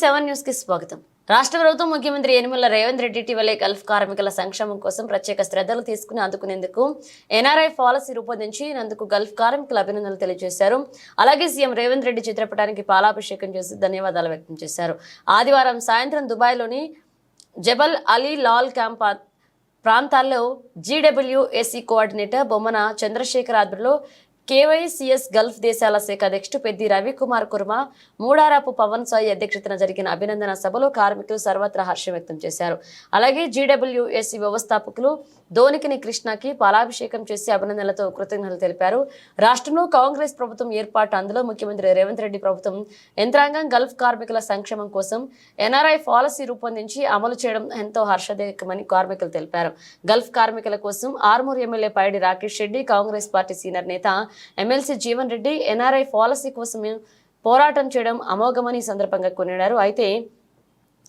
Seven న్యూస్కి స్వాగతం. రాష్ట్ర ప్రభుత్వం ముఖ్యమంత్రి యనమల రేవంత్ రెడ్డి ఇటీవలే గల్ఫ్ కార్మికుల సంక్షేమం కోసం ప్రత్యేక శ్రద్ధలు తీసుకుని అందుకునేందుకు ఎన్ఆర్ఐ పాలసీ రూపొందించినందుకు గల్ఫ్ కార్మికుల అభినందనలు తెలియజేశారు. అలాగే సీఎం రేవంత్ రెడ్డి చిత్రపటానికి పాలాభిషేకం చేసి ధన్యవాదాలు వ్యక్తం చేశారు. ఆదివారం సాయంత్రం దుబాయ్లోని జబల్ అలీ లాల్ క్యాంప్ ప్రాంతాల్లో జీడబ్ల్యూఎస్సీ కోఆర్డినేటర్ బొమ్మన చంద్రశేఖర్ ఆధ్వర్యంలో కేవైసీఎస్ గల్ఫ్ దేశాల శాఖ అధ్యక్షుడు పెద్ది రవికుమార్ కుర్మ మూడారాపు పవన్ సాయి అధ్యక్షతన జరిగిన అభినందన సభలో కార్మికులు సర్వత్రా హర్షం వ్యక్తం చేశారు. అలాగే జీడబ్ల్యూఎస్సీ వ్యవస్థాపకులు ధోనికిని కృష్ణకి పాలాభిషేకం చేసి అభినందనలతో కృతజ్ఞతలు తెలిపారు. రాష్ట్రంలో కాంగ్రెస్ ప్రభుత్వం ఏర్పాటు అందులో ముఖ్యమంత్రి రేవంత్ రెడ్డి ప్రభుత్వం యంత్రాంగం గల్ఫ్ కార్మికుల సంక్షేమం కోసం ఎన్ఆర్ఐ పాలసీ రూపొందించి అమలు చేయడం ఎంతో హర్షదాయకమని కార్మికులు తెలిపారు. గల్ఫ్ కార్మికుల కోసం Armoor MLA Paidi Rakesh Reddy Congress party senior నేత MLC Jeevan Reddy NRI policy కోసం పోరాటం చేయడం అమోఘమని సందర్భంగా కొనియాడారు. అయితే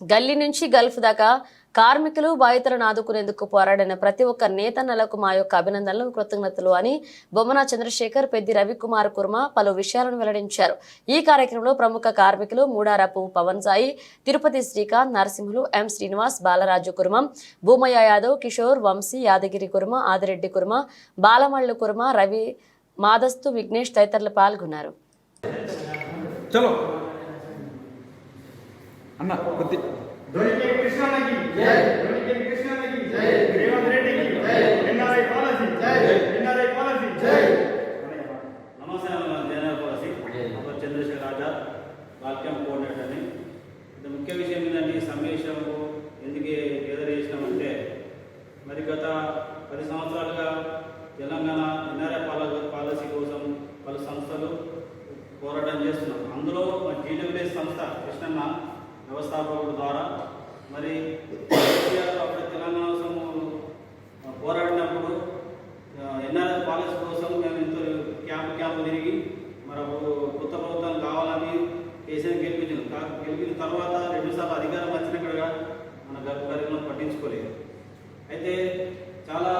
గల్లీ నుంచి గల్ఫ్ దాకా కార్మికులు బాధితులను ఆదుకునేందుకు పోరాడిన ప్రతి ఒక్క నేతన్నలకు మా యొక్క అభినందనలు కృతజ్ఞతలు అని బొమ్మన చంద్రశేఖర్ పెద్ది రవికుమార్ కుర్మ పలు విషయాలను వెల్లడించారు. ఈ కార్యక్రమంలో ప్రముఖ కార్మికులు మూడారపు పవన్ సాయి తిరుపతి శ్రీకాంత్ నరసింహులు ఎం శ్రీనివాస్ బాలరాజు కుర్మ భూమయ్య యాదవ్ కిషోర్ వంశీ యాదగిరి కుర్మ ఆదిరెడ్డి కుర్మ బాలమళ్ళు కుర్మ రవి మాదస్తు విఘ్నేష్ తదితరులు పాల్గొన్నారు. చలో. అన్న కొద్ది. దొరికే కృష్ణానికి. జై. దొరికే కృష్ణానికి. జై. రేవంత్ రెడ్డికి. జై. NRI policy. జై. NRI policy. జై. నమస్తే అన్న జనరల్ పాలసీ. ఒక చంద్రశేఖర్ ఆజాద్ వాక్యం ముఖ్య విషయం ఏంటంటే ఈ సమావేశంకు ఎందుకు ఎదురు చేసినామంటే మరి గత పది సంవత్సరాలుగా తెలంగాణ ఎన్ఆర్ఐ పాల పాలసీ కోసం పలు సంస్థలు పోరాటం చేస్తున్నాం. అందులో జీడబ్ల్యూఎస్ సంస్థ కృష్ణన్న వ్యవస్థాపకుడు ద్వారా మరి అప్పుడు తెలంగాణ కోసం పోరాడినప్పుడు ఎన్ఆర్ఎస్ పాలసీ కోసం మేము ఇంత క్యాంప్ క్యాంప్ తిరిగి మరి అప్పుడు కొత్త ప్రభుత్వం కావాలని కేసీఆర్ గెలిపించాం కా గెలిపిన తర్వాత రెండుసార్లు అధికారం వచ్చినా మన గర్భ కార్యక్రమం పట్టించుకోలేదు. అయితే చాలా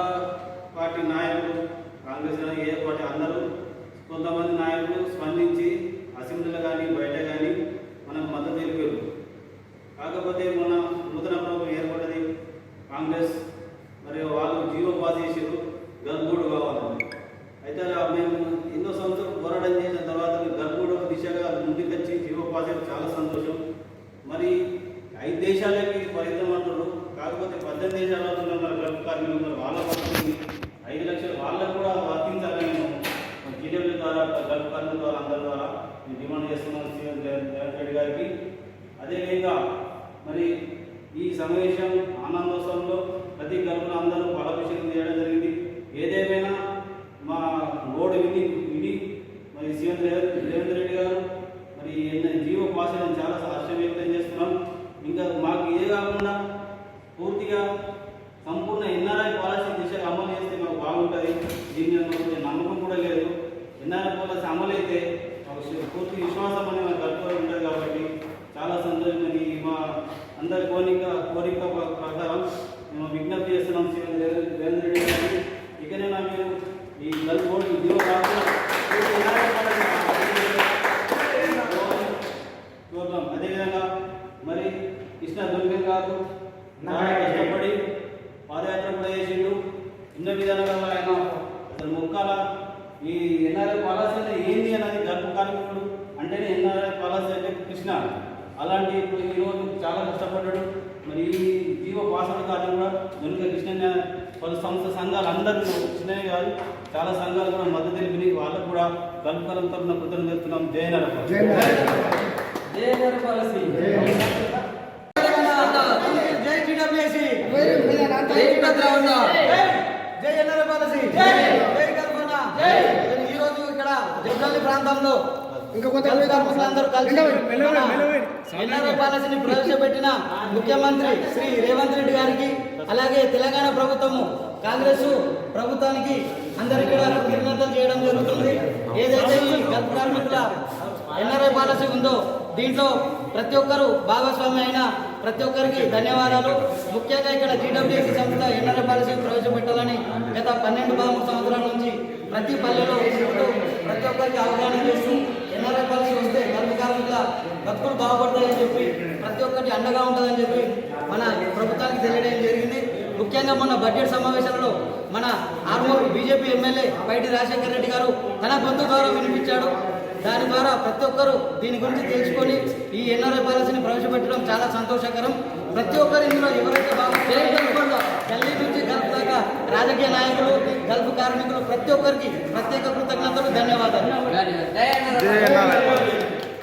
పార్టీ నాయకులు కాంగ్రెస్ కానీ ఏ పార్టీ అందరూ కొంతమంది నాయకులు స్పందించి అసెంబ్లీలో కానీ బయట కానీ మనకు మద్దతు తెలిపారు కాకపోతే మన నూతన ప్రభుత్వం ఏర్పడ్డది కాంగ్రెస్ మరి వాళ్ళు జీవో పాస్ చేసారు గర్భూడు కావాలని అయితే ఆ మేము ఎన్నో సంవత్సరాలు పోరాటం చేసిన తర్వాత గర్భూడు దిశగా ముందుకు వచ్చి జీవో పాస్ చేయడం చాలా సంతోషం మరి ఐదు దేశాలకి పరిమితం అంటారు కాకపోతే దేశాల్లో ఉన్న మన గర్భ కార్మికులు మరి వాళ్ళ పరిస్థితి ఐదు లక్షలు వాళ్ళకు కూడా వర్తించాలని మేము జీడబ్ల్యూ ద్వారా గల్ఫ్ కార్మికుల ద్వారా అందరి ద్వారా మేము డిమాండ్ చేస్తున్నాం సీఎం రేవంత్ రెడ్డి గారికి. అదేవిధంగా మరి ఈ సమావేశం ఆనందోత్సవంలో ప్రతి గల్ఫ్లో అందరూ పాలాభిషేకం చేయడం జరిగింది. ఏదేమైనా మా గోడు విని విని మరి సీఎం రేవంత్ రేవంత్ రెడ్డి గారు మరి ఎన్న- జీవో పాస్ చేయడం చాలా హర్షం వ్యక్తం చేస్తున్నాం ఇంకా మాకు ఇదే కాకుండా పూర్తిగా సంపూర్ణ ఎన్ఆర్ఐ పాలసీ దిశగా అమలు చేస్తే మాకు బాగుంటుంది దీని మీద మాకు నమ్మకం కూడా లేదు అమలైతే మాకు పూర్తి విశ్వాసం అనేది మాకు కట్టుబడి ఉంటుంది కాబట్టి చాలా సంతోషమని మా అందరి కోరిక కోరిక ప్రకారం మేము విజ్ఞప్తి చేస్తున్నాం సీఎం రేవంత్ రేవంత్ రెడ్డి గారికి ఇకనైనా మీరు ఈ గల్ఫ్ బోర్డు ఉద్యోగ రాకుండా పూర్తి ఎన్ఆర్ఐ పాలసీ చూద్దాం అదేవిధంగా మరి కృష్ణ దుర్గం గారు చాలా కష్టపడి పాదయాత్ర కూడా చేసిండు ఎన్నో విధాలుగా ఆయన అసలు ముక్కాల ఈ ఎన్ఆర్ఐ పాలసీ అంటే ఏంది అన్నది గర్భ కార్మికుడు అంటేనే ఎన్ఆర్ఐ పాలసీ అంటే కృష్ణ. అలాంటి ఇప్పుడు ఈరోజు చాలా కష్టపడ్డాడు. మరి ఈ జీవో పాస్వర్డ్ కార్డు కూడా దొరిక కృష్ణ పలు సంస్థ సంఘాలు అందరూ చిన్నవి కాదు. చాలా సంఘాలు కూడా మద్దతు తెలిపి వాళ్ళకు కూడా గల్ఫ్ కాలం తరఫున కృతజ్ఞతలు చెప్తున్నాం జయ జై టీడబ్ల్యూసీ జై భద్రవన్న జై ఎన్ఆర్ పాలసీ జై కల్పన ఈ రోజు ఇక్కడ జబ్రాలి ప్రాంతంలో కలిసి పాలసీని ప్రవేశపెట్టిన ముఖ్యమంత్రి శ్రీ రేవంత్ రెడ్డి గారికి అలాగే తెలంగాణ ప్రభుత్వము కాంగ్రెస్ ప్రభుత్వానికి అందరికీ కూడా కృతజ్ఞతలు చేయడం జరుగుతుంది. ఏదైతే ఈ గల్ఫ్ కార్మికుల ఎన్ఆర్ఐ పాలసీ ఉందో దీంట్లో ప్రతి ఒక్కరు భాగస్వామి అయిన ప్రతి ఒక్కరికి ధన్యవాదాలు. ముఖ్యంగా ఇక్కడ జీడబ్ల్యూసీ సంస్థ ఎన్ఆర్ఐ పాలసీ ప్రవేశపెట్టాలని గత పన్నెండు పదమూడు సంవత్సరాల నుంచి ప్రతి పల్లెలో ప్రతి ఒక్కరికి అవగాహన చేస్తూ ఎన్ఆర్ఐ పాలసీ వస్తే గల్ఫ్ కార్మికుల బతుకులు బాగుపడతాయని చెప్పి ప్రతి ఒక్కటి అండగా ఉంటుందని చెప్పి మన ప్రభుత్వానికి తెలియడం జరిగింది. ముఖ్యంగా మొన్న బడ్జెట్ సమావేశంలో మన ఆర్మూరు బీజేపీ ఎమ్మెల్యే పైటి రాజశేఖర రెడ్డి గారు తన గొంతు ద్వారా వినిపించాడు. దాని ద్వారా ప్రతి ఒక్కరూ దీని గురించి తెలుసుకొని ఈ ఎన్ఆర్ఐ పాలసీని ప్రవేశపెట్టడం చాలా సంతోషకరం. ప్రతి ఒక్కరు ఇందులో ఎవరైతే బాగా ఢిల్లీ నుంచి గల్ఫ్ దాకా రాజకీయ నాయకులు గల్ఫ్ కార్మికులు ప్రతి ఒక్కరికి ప్రత్యేక కృతజ్ఞతలు ధన్యవాదాలు.